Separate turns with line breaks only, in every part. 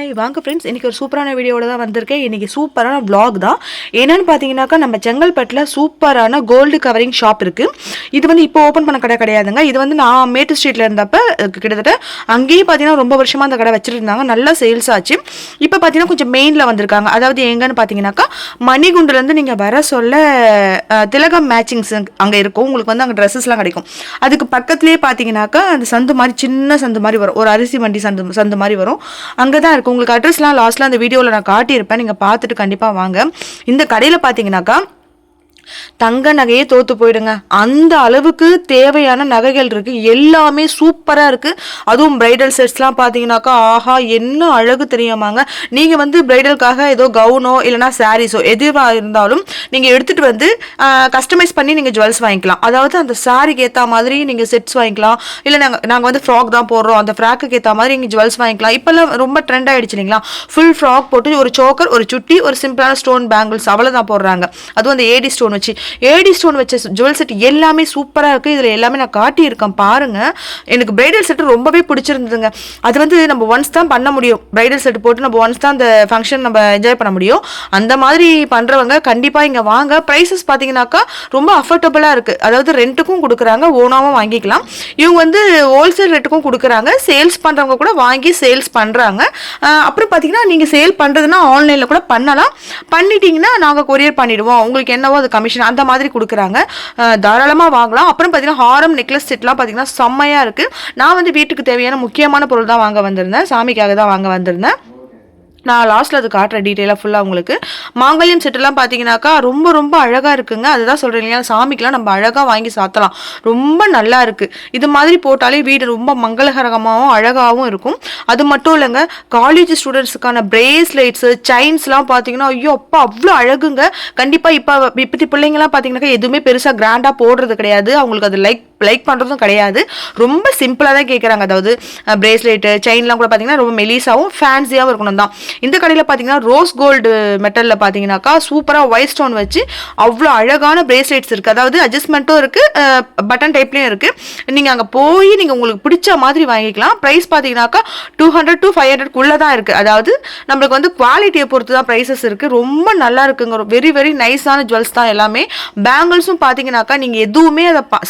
Hi வாங்க friends இன்றைக்கி ஒரு சூப்பரான வீடியோட தான் வந்திருக்கேன். இன்றைக்கி சூப்பரான vlog தான். என்னென்னு பார்த்தீங்கன்னாக்கா நம்ம செங்கல்பட்டில் சூப்பரான கோல்டு கவரிங் ஷாப் இருக்குது இது வந்து இப்போ ஓப்பன் பண்ண கடை கிடையாதுங்க. இது வந்து நான் மேட்டு ஸ்ட்ரீட்டில் இருந்தப்போ கிட்டத்தட்ட அங்கேயும் பார்த்தீங்கன்னா ரொம்ப வருஷமாக அந்த கடை வச்சுருந்தாங்க. நல்லா சேல்ஸ் ஆச்சு. இப்போ பார்த்தீங்கன்னா கொஞ்சம் மெயினில் வந்திருக்காங்க. அதாவது எங்கன்னு பார்த்தீங்கன்னாக்கா மணிகுண்டுலேருந்து நீங்கள் வர சொல்ல திலகம் மேட்சிங்ஸ் அங்கே இருக்கும். உங்களுக்கு வந்து அங்கே ட்ரெஸ்ஸஸ்லாம் கிடைக்கும். அதுக்கு பக்கத்துலேயே பார்த்தீங்கன்னாக்கா அந்த சந்து மாதிரி சின்ன சந்து மாதிரி வரும். ஒரு அரிசி மண்டி சந்து சந்து மாதிரி வரும். அங்கே தான் இருக்கும். உங்களுக்கு அட்ரஸ்லாம் லாஸ்ட்டில் அந்த வீடியோவில் நான் காட்டியிருப்பேன். நீங்கள் பார்த்துட்டு கண்டிப்பாக வாங்க. இந்த கடையில் பார்த்தீங்கன்னாக்கா தங்க நகையே தோத்து போயிடுங்க. அந்த அளவுக்கு தேவையான நகைகள் இருக்கு. எல்லாமே சூப்பரா இருக்கு. அதுவும் பிரைடல் செட்ஸ்லாம் பார்த்தீங்கன்னாக்கா ஆஹா என்ன அழகு தெரியுமாங்க. நீங்க வந்து பிரைடலுக்காக ஏதோ கவுனோ இல்லைனா சாரீஸோ எதுவாக இருந்தாலும் நீங்க எடுத்துட்டு வந்து கஸ்டமைஸ் பண்ணி நீங்க ஜுவல்ஸ் வாங்கிக்கலாம். அதாவது அந்த சாரிக்கு ஏற்ற மாதிரி நீங்க செட்ஸ் வாங்கிக்கலாம். இல்லை நாங்கள் நாங்கள் வந்து ஃப்ராக் தான் போடுறோம். அந்த ஃப்ராக்குக்கு ஏற்ற மாதிரி நீங்கள் ஜுவல்ஸ் வாங்கிக்கலாம். இப்போல்லாம் ரொம்ப ட்ரெண்ட் ஆயிடுச்சு இல்லைங்களா? ஃபுல் ஃப்ராக் போட்டு ஒரு சோக்கர் ஒரு சுட்டி ஒரு சிம்பிளான ஸ்டோன் பேங்கிள்ஸ் அவ்வளோதான் போடுறாங்க. அதுவும் அந்த ஏடி ஸ்டோன் வச்சு ஏடி ஸ்டோன் வச்ச ஜுவல் செட் எல்லாமே சூப்பராக இருக்குது இதில் எல்லாமே நான் காட்டியிருக்கேன். பாருங்கள் எனக்கு பிரைடல் செட்டு ரொம்பவே பிடிச்சிருந்ததுங்க. அது வந்து நம்ம ஒன்ஸ் தான் பண்ண முடியும். பிரைடல் செட் போட்டு நம்ம ஒன்ஸ் தான் அந்த ஃபங்க்ஷன் நம்ம என்ஜாய் பண்ண முடியும். அந்த மாதிரி பண்ணுறவங்க கண்டிப்பாக இங்கே வாங்க. ப்ரைஸஸ் பார்த்தீங்கன்னாக்கா ரொம்ப அஃபோர்டபுளாக இருக்குது அதாவது ரெண்ட்டுக்கும் கொடுக்குறாங்க. ஓனாகவும் வாங்கிக்கலாம். இவங்க வந்து ஹோல்சேல் ரேட்டுக்கும் கொடுக்குறாங்க. சேல்ஸ் பண்ணுறவங்க கூட வாங்கி சேல்ஸ் பண்ணுறாங்க அப்புறம் பார்த்தீங்கன்னா நீங்கள் சேல் பண்ணுறதுன்னா ஆன்லைனில் கூட பண்ணலாம். பண்ணிட்டீங்கன்னா நாங்கள் கொரியர் பண்ணிவிடுவோம் உங்களுக்கு என்னவோ அது கமிஷன் அந்த மாதிரி கொடுக்குறாங்க. தாராளமாக வாங்கலாம். அப்புறம் பார்த்தீங்கன்னா ஹாரம் நெக்லஸ் செட்லாம் பார்த்தீங்கன்னா செம்மையாக இருக்குது நான் வந்து வீட்டுக்கு தேவையான முக்கியமான பொருள் தான் வாங்க வந்திருந்தேன். சாமிக்காக தான் வாங்க வந்திருந்தேன். நான் லாஸ்ட்டில் அது காட்டுறேன் டீட்டெயிலாக ஃபுல்லாக உங்களுக்கு. மாங்கல்யம் செட்டெல்லாம் பார்த்தீங்கன்னாக்கா ரொம்ப ரொம்ப அழகாக இருக்குங்க. அதுதான் சொல்கிறேன் இல்லையா? சாமிக்கெலாம் நம்ம அழகாக வாங்கி சாத்தலாம். ரொம்ப நல்லா இருக்குது இது மாதிரி போட்டாலே வீடு ரொம்ப மங்களகரமாகவும் அழகாகவும் இருக்கும். அது மட்டும் இல்லைங்க காலேஜ் ஸ்டூடெண்ட்ஸுக்கான பிரேஸ்லெட்ஸு செயின்ஸ்லாம் பார்த்தீங்கன்னா ஐயோ அப்பா அவ்வளோ அழகுங்க. கண்டிப்பாக இப்போ இப்போத்தி பிள்ளைங்கலாம் பார்த்தீங்கன்னாக்கா எதுவுமே பெருசாக கிராண்டாக போடுறது கிடையாது. அவங்களுக்கு அது லைக் லைக் பண்ணுறதும் கிடையாது. ரொம்ப சிம்பிளாக தான் கேட்குறாங்க அதாவது பிரேஸ்லெட்டு செயின்லாம் கூட பார்த்தீங்கன்னா ரொம்ப மெலிசாவும் ஃபேன்சியாகவும் இருக்கணும் தான். இந்த கடையில் பார்த்தீங்கன்னா ரோஸ் கோல்டு மெட்டலில் பார்த்தீங்கன்னாக்கா சூப்பராக ஒயிட் ஸ்டோன் வச்சு அவ்வளோ அழகான பிரேஸ்லெட்ஸ் இருக்குது அதாவது அட்ஜஸ்ட்மெண்ட்டும் இருக்குது பட்டன் டைப்லேயும் இருக்குது நீங்கள் அங்கே போய் நீங்கள் உங்களுக்கு பிடிச்ச மாதிரி வாங்கிக்கலாம். ப்ரைஸ் பார்த்தீங்கன்னாக்கா டூ ஹண்ட்ரட் டு ஃபைவ் ஹண்ட்ரட்குள்ளே தான் இருக்குது அதாவது நம்மளுக்கு வந்து குவாலிட்டியை பொறுத்து தான் ப்ரைஸஸ் இருக்குது ரொம்ப நல்லா இருக்குங்க. வெரி வெரி நைஸான ஜுவல்ஸ் தான் எல்லாமே. பேங்கிள்ஸும் பார்த்தீங்கன்னாக்கா நீங்கள் எதுவுமே அதை பா-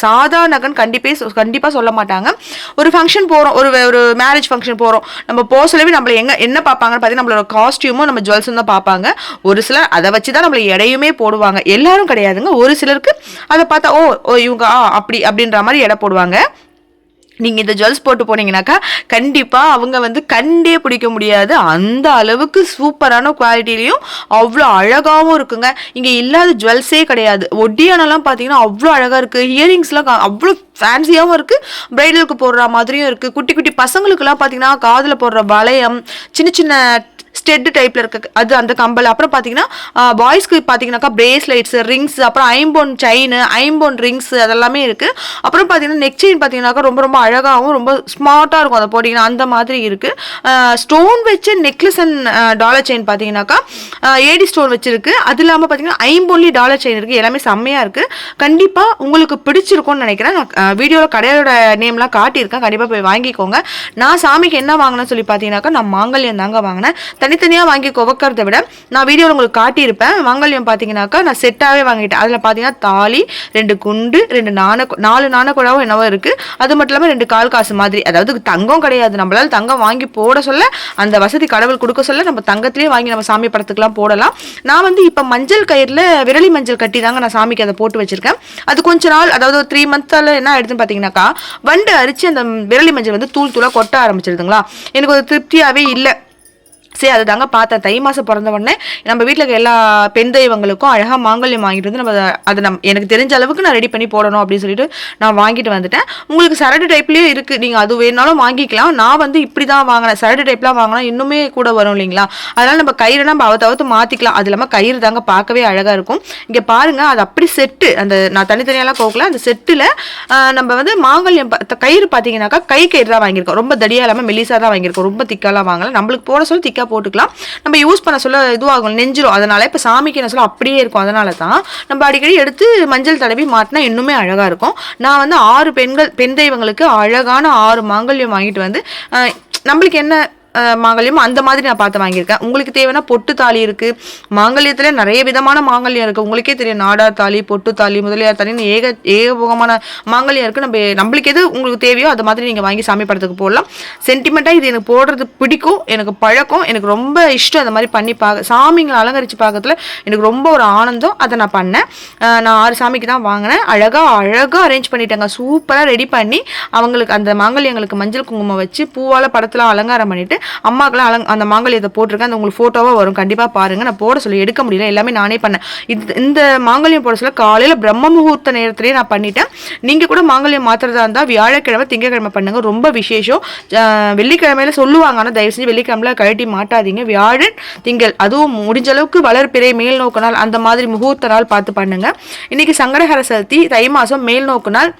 சாதா கண்டிப்பே கண்டிப்பாக கண்டிப்பாக சொல்ல மாட்டாங்க. ஒரு ஃபங்க்ஷன் போகிறோம் ஒரு ஒரு மேரேஜ் ஃபங்க்ஷன் போகிறோம் நம்ம போக சொல்லவே நம்மள எங்கே என்ன பார்ப்பாங்கன்னு பார்த்தீங்கன்னா நம்மளோட காஸ்டியூமும் நம்ம ஜுவல்ஸும் தான் பார்ப்பாங்க. ஒரு சிலர் அதை வச்சு தான் நம்மளை எடையுமே போடுவாங்க. எல்லாரும் கிடையாதுங்க. ஒரு சிலருக்கு அதை பார்த்தா ஓ ஓ இவங்க ஆ அப்படி அப்படின்ற மாதிரி எடை போடுவாங்க. நீங்கள் இந்த ஜுவல்ஸ் போட்டு போனீங்கனாக்கா கண்டிப்பாக அவங்க வந்து கண்டே பிடிக்க முடியாது. அந்த அளவுக்கு சூப்பரான குவாலிட்டிலையும் அவ்வளோ அழகாகவும் இருக்குங்க. இங்கே இல்லாத ஜுவல்ஸே கிடையாது. ஒட்டியானலாம் பார்த்தீங்கன்னா அவ்வளோ அழகாக இருக்குது இயரிங்ஸ்லாம் அவ்வளோ ஃபேன்சியாகவும் இருக்குது ப்ரைடலுக்கு போடுற மாதிரியும் இருக்குது குட்டி குட்டி பசங்களுக்குலாம் பார்த்தீங்கன்னா காதில் போடுற வளையம் சின்ன சின்ன ஸ்டெட் டைப்ல இருக்க அது அந்த கம்பல். அப்புறம் பார்த்தீங்கன்னா பாய்ஸ்க்கு பார்த்தீங்கன்னாக்கா பிரேஸ்லைட்ஸ் ரிங்ஸ் அப்புறம் ஐம்போன் செயின் ஐம்போன் ரிங்ஸ் அதெல்லாமே இருக்கு. அப்புறம் பார்த்தீங்கன்னா நெக் செயின் பார்த்தீங்கன்னாக்கா ரொம்ப ரொம்ப அழகாகவும் ரொம்ப ஸ்மார்ட்டாக இருக்கும் அதை போட்டிங்கன்னா. அந்த மாதிரி இருக்கு. ஸ்டோன் வச்ச நெக்லஸ் அண்ட் டாலர் செயின் பார்த்தீங்கன்னாக்கா ஏடி ஸ்டோன் வச்சிருக்கு. அது இல்லாமல் பார்த்தீங்கன்னா ஐம்பொல்லி டாலர் செயின் இருக்கு. எல்லாமே செம்மையாக இருக்கு. கண்டிப்பாக உங்களுக்கு பிடிச்சிருக்கும்னு நினைக்கிறேன். நான் வீடியோவில் கடையோட நேம்லாம் காட்டியிருக்கேன். கண்டிப்பாக போய் வாங்கிக்கோங்க. நான் சாமிக்கு என்ன வாங்கினேன்னு சொல்லி பார்த்தீங்கன்னாக்கா நான் மாங்கல்யம் தாங்க வாங்கினேன். தனித்தனியாக வாங்கி குவக்கிறத விட நான் வீடியோவில் உங்களுக்கு காட்டியிருப்பேன். மங்கல்யம் பார்த்தீங்கன்னாக்கா நான் செட்டாகவே வாங்கிட்டேன். அதில் பார்த்தீங்கன்னா தாலி ரெண்டு குண்டு ரெண்டு நாண நாலு நாணக்குழாவும் என்னவோ இருக்குது அது மட்டும் இல்லாமல் ரெண்டு கால் காசு மாதிரி. அதாவது தங்கம் கிடையாது. நம்மளால் தங்கம் வாங்கி போட சொல்ல அந்த வசதி கடவுள் கொடுக்க சொல்ல நம்ம தங்கத்திலே வாங்கி நம்ம சாமி படத்துக்குலாம் போடலாம். நான் வந்து இப்போ மஞ்சள் கயிறில் விரலி மஞ்சள் கட்டி தாங்க நான் சாமிக்கு அதை போட்டு வச்சிருக்கேன். அது கொஞ்ச நாள் அதாவது ஒரு த்ரீ மந்த்தால் என்ன ஆயிடுதுன்னு பார்த்தீங்கன்னாக்கா வண்டு அரிச்சு அந்த விரலி மஞ்சள் வந்து தூள் தூளாக கொட்ட ஆரம்பிச்சிருதுங்களா? எனக்கு ஒரு திருப்தியாகவே இல்லை. சரி அதை தாங்க பார்த்தேன். தை மாதம் பிறந்த உடனே நம்ம வீட்டில் இருக்க எல்லா பெண் தெய்வங்களுக்கும் அழகாக மாங்கல்யம் வாங்கிட்டு வந்து நம்ம அதை- அதை நம் எனக்கு தெரிஞ்ச அளவுக்கு நான் ரெடி பண்ணி போடணும் அப்படின்னு சொல்லிட்டு நான் வாங்கிட்டு வந்துட்டேன். உங்களுக்கு சரடு டைப்லேயே இருக்குது நீங்கள் அது வேணாலும் வாங்கிக்கலாம். நான் வந்து இப்படி தான் வாங்கினேன். சரடு டைப்லாம் வாங்கினா இன்னுமே கூட வரும் இல்லைங்களா? அதனால் நம்ம கயிறு நம்ம அவ தவிர்த்து மாற்றிக்கலாம் அது இல்லாமல் கயிறு தாங்க பார்க்கவே அழகாக இருக்கும். இங்கே பாருங்கள் அது அப்படி செட்டு. அந்த நான் தனித்தனியாலாம் கோக்கல அந்த செட்டில் நம்ம வந்து மாங்கல்யம் கயிறு பார்த்தீங்கன்னாக்கா கை கயிறு தான் வாங்கியிருக்கோம். ரொம்ப தடியாக இல்லாமல் மெலிசாக தான் வாங்கியிருக்கோம். ரொம்ப திக்காலாம் வாங்கலாம் நம்மளுக்கு போட சொல்லி திக்காக போட்டுக்கலாம். நம்ம யூஸ் பண்ண சொல்ல இதுவாகும் நெஞ்சிரும். அதனால இப்போ சாமிக்கு என்ன சொல்ல அப்படியே இருக்கும். அதனால தான் நம்ம அடிக்கடி எடுத்து மஞ்சள் தடவி மாட்டினா இன்னுமே அழகாக இருக்கும். நான் வந்து ஆறு பெண்கள் பெண் தெய்வங்களுக்கு அழகான ஆறு மாங்கல்யம் வாங்கிட்டு வந்து நம்மளுக்கு என்ன மாங்கல்யம். அந்த மாதிரி நான் பார்த்து வாங்கியிருக்கேன். உங்களுக்கு தேவைன்னா பொட்டு தாலி இருக்குது மாங்கல்யத்தில் நிறைய விதமான மாங்கல்யம் இருக்குது உங்களுக்கே தெரியும். நாடார் தாலி பொட்டு தாலி முதலியார் தாலின்னு ஏக ஏகபோகமான மாங்கல்யம் இருக்குது நம்ம நம்மளுக்கு எது உங்களுக்கு தேவையோ அது மாதிரி நீங்கள் வாங்கி சாமி படத்துக்கு போடலாம். சென்டிமெண்ட்டாக இது எனக்கு போடுறது பிடிக்கும். எனக்கு பழக்கம். எனக்கு ரொம்ப இஷ்டம் அந்த மாதிரி பண்ணி பார்க்க சாமிங்களை அலங்கரித்து பார்க்கறதுல எனக்கு ரொம்ப ஒரு ஆனந்தம். அதை நான் பண்ணேன். நான் ஆறு சாமிக்கு தான் வாங்கினேன். அழகாக அழகாக அரேஞ்ச் பண்ணிட்டேங்க. சூப்பராக ரெடி பண்ணி அவங்களுக்கு அந்த மாங்கல்யங்களுக்கு மஞ்சள் குங்குமம் வச்சு பூவால் படத்தில் அலங்காரம் பண்ணிட்டு அம்மாக்கெல்லாம் அலங் அந்த மாங்கல்யத்தை போட்டிருக்கேன். அந்த உங்களுக்கு ஃபோட்டோவாக வரும். கண்டிப்பாக பாருங்கள் நான் போட சொல்லி எடுக்க முடியல. எல்லாமே நானே பண்ணேன். இது இந்த மாங்கல்யம் போட சொல்ல காலையில் பிரம்ம முகூர்த்த நேரத்திலேயே நான் பண்ணிட்டேன். நீங்கள் கூட மாங்கல்யம் மாத்திரதா இருந்தால் வியாழக்கிழமை திங்கக்கிழமை பண்ணுங்க. ரொம்ப விசேஷம். வெள்ளிக்கிழமையில சொல்லுவாங்க. ஆனால் தயவு செஞ்சு வெள்ளிக்கிழமையில கழட்டி மாட்டாதீங்க. வியாழன் திங்கள் அதுவும் முடிஞ்ச அளவுக்கு வளர்பிறை மேல் நோக்கு நாள் அந்த மாதிரி முகூர்த்த நாள் பார்த்து பண்ணுங்க. இன்னைக்கு சங்கடஹர சதுர்த்தி தை மாதம் மேல் நோக்கு நாள்.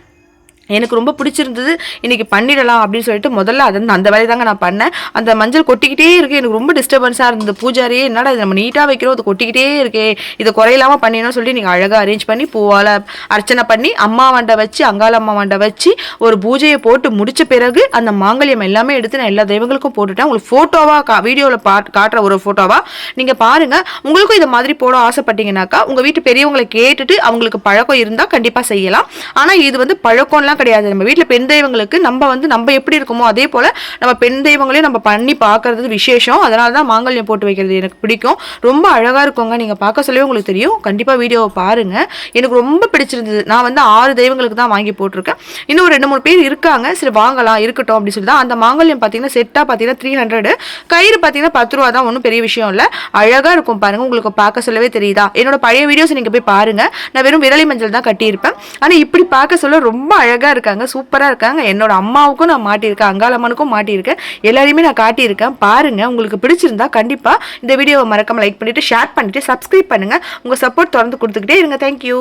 எனக்கு ரொம்ப பிடிச்சிருந்தது. இன்றைக்கி பண்ணிடலாம் அப்படின்னு சொல்லிட்டு முதல்ல அது அந்த வேலையை தாங்க நான் பண்ணேன். அந்த மஞ்சள் கொட்டிக்கிட்டே இருக்கு. எனக்கு ரொம்ப டிஸ்டர்பன்ஸாக இருந்தது. பூஜாரியே என்னடா இது நம்ம நீட்டாக வைக்கிறோம்? அது கொட்டிக்கிட்டே இருக்கே. இதை குறையிலாமல் பண்ணிடணும் சொல்லி நீங்கள் அழகாக அரேஞ்ச் பண்ணி பூவால் அர்ச்சனை பண்ணி அம்மா வண்டை வச்சு அங்காள அம்மா வண்டை வச்சு ஒரு பூஜையை போட்டு முடித்த பிறகு அந்த மாங்கல்யம் எல்லாமே எடுத்து நான் எல்லா தெய்வங்களுக்கும் போட்டுட்டேன். உங்களுக்கு ஃபோட்டோவாக கா வீடியோவில் பா காட்டுற ஒரு ஃபோட்டோவாக நீங்கள் பாருங்கள் உங்களுக்கும் இதை மாதிரி போட ஆசைப்பட்டீங்கன்னாக்கா உங்கள் வீட்டு பெரியவங்களை கேட்டுட்டு அவங்களுக்கு பழக்கம் இருந்தால் கண்டிப்பாக செய்யலாம். ஆனால் இது வந்து பழக்கம்லாம் கிடையாது. நம்ம வீட்டில் பெண் தெய்வங்களுக்கு நம்ம வந்து நம்ம எப்படி இருக்கோமோ அதே போல் நம்ம பெண் தெய்வங்களையும் நம்ம பண்ணி பார்க்கறது விசேஷம். அதனால தான் மாங்கல்யம் போட்டு வைக்கிறது எனக்கு பிடிக்கும். ரொம்ப அழகாக இருக்குங்க. நீங்கள் பார்க்க சொல்லவே உங்களுக்கு தெரியும். கண்டிப்பாக வீடியோவை பாருங்கள் எனக்கு ரொம்ப பிடிச்சிருந்தது. நான் வந்து ஆறு தெய்வங்களுக்கு தான் வாங்கி போட்டிருக்கேன். இன்னும் ஒரு ரெண்டு மூணு பேர் இருக்காங்க. சரி வாங்கலாம் இருக்கட்டும் அப்படின்னு சொல்லி தான் அந்த மாங்கல்யம் பார்த்தீங்கன்னா செட்டாக பார்த்தீங்கன்னா த்ரீ ஹண்ட்ரடு கயிறு பார்த்தீங்கன்னா பத்து ரூபா தான். ஒன்றும் பெரிய விஷயம் இல்லை. அழகாக இருக்கும் பாருங்கள் உங்களுக்கு பார்க்க சொல்லவே தெரியுதா? என்னோட பழைய வீடியோஸ் நீங்கள் போய் பாருங்கள் நான் வெறும் விரலி மஞ்சள் தான் கட்டியிருப்பேன். ஆனால் இப்படி பார்க்க சொல்ல ரொம்ப அழகாக இருக்காங்க சூப்பராக இருக்காங்க. என்னோட அம்மாவுக்கும் நான் மாட்டியிருக்கேன் அங்காளம்மனுக்கும் மாட்டியிருக்கேன். எல்லாரையுமே நான் காட்டியிருக்கேன். பாருங்கள் உங்களுக்கு பிடிச்சிருந்தா கண்டிப்பாக இந்த வீடியோவை மறக்காமல் லைக் பண்ணிவிட்டு ஷேர் பண்ணிவிட்டு சப்ஸ்கிரைப் பண்ணுங்கள் உங்கள் சப்போர்ட் தொடர்ந்து கொடுத்துக்கிட்டே இருங்க. தேங்க்யூ